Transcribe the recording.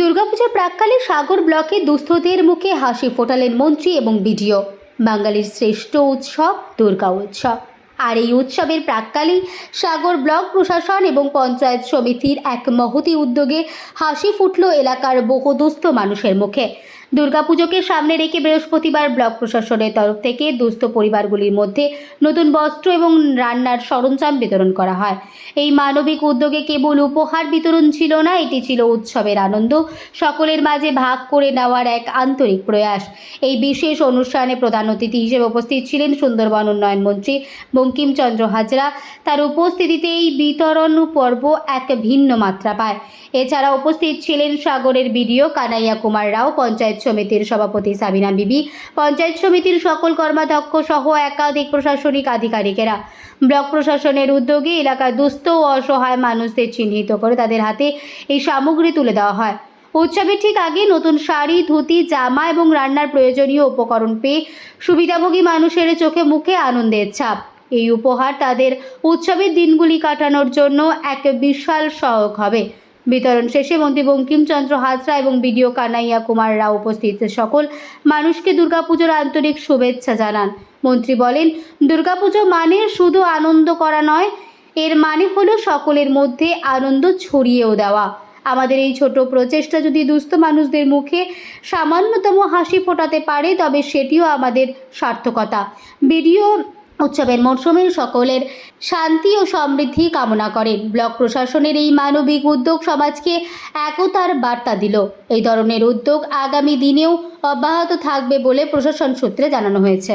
দুর্গাপূজার প্রাককালে সাগর ব্লকে দুস্থদের মুখে হাসি ফোটালেন মন্ত্রী এবং বিডিও। বাঙালির শ্রেষ্ঠ উৎসব দুর্গা উৎসব। আর এই উৎসবের প্রাককালেই সাগর ব্লক প্রশাসন এবং পঞ্চায়েত সমিতির এক মহতি উদ্যোগে হাসি ফুটল এলাকার বহু দুস্থ মানুষের মুখে। দুর্গাপুজোকে সামনে রেখে বৃহস্পতিবার ব্লক প্রশাসনের তরফ থেকে দুস্থ পরিবারগুলির মধ্যে নতুন বস্ত্র এবং রান্নার সরঞ্জাম বিতরণ করা হয়। এই মানবিক উদ্যোগে কেবল উপহার বিতরণ ছিল না, এটি ছিল উৎসবের আনন্দ, সকলের মাঝে ভাগ করে নেওয়ার এক আন্তরিক প্রয়াস। এই বিশেষ অনুষ্ঠানে প্রধান অতিথি হিসেবে উপস্থিত ছিলেন সুন্দরবন উন্নয়ন মন্ত্রী বঙ্কিমচন্দ্র হাজরা। তার উপস্থিতিতে এই বিতরণ পর্ব এক ভিন্ন মাত্রা পায়। এছাড়া উপস্থিত ছিলেন সাগরের বিডিও কানাইয়া কুমার রাও, পঞ্চায়েত সমিতির সভাপতি সাবিনা বিবি, পঞ্চায়েত সমিতির সকল কর্মাধ্যক্ষ সহ একাধিক প্রশাসনিক আধিকারিকেরা। ব্লক প্রশাসনের উদ্যোগে এলাকার দুস্থ ও অসহায় মানুষদের চিহ্নিত করে তাদের হাতে এই সামগ্রী তুলে দেওয়া হয়। উৎসবের ঠিক আগে নতুন শাড়ি, ধুতি, জামা এবং রান্নার প্রয়োজনীয় উপকরণ পেয়ে সুবিধাভোগী মানুষের চোখে মুখে আনন্দের ছাপ। এই উপহার তাদের উৎসবের দিনগুলি কাটানোর জন্য এক বিশাল সহায়ক হবে। বিতরণ শেষে মন্ত্রী বঙ্কিমচন্দ্র হাজরা এবং বিডিও কানাইয়া কুমার রাও উপস্থিত। সকল মানুষকে দুর্গাপুজোর আন্তরিক শুভেচ্ছা জানান। মন্ত্রী বলেন, দুর্গাপুজো মানে শুধু আনন্দ করা নয়, এর মানে হলো সকলের মধ্যে আনন্দ ছড়িয়েও দেওয়া। আমাদের এই ছোট প্রচেষ্টা যদি দুস্থ মানুষদের মুখে সামান্যতম হাসি ফোটাতে পারে, তবে সেটিও আমাদের সার্থকতা। ভিডিও উৎসবের মরশুমে সকলের শান্তি ও সমৃদ্ধি কামনা করেন ব্লক প্রশাসনের এই মানবিক উদ্যোগ সমাজকে একতার বার্তা দিল। এই ধরনের উদ্যোগ আগামী দিনেও অব্যাহত থাকবে বলে প্রশাসন সূত্রে জানানো হয়েছে।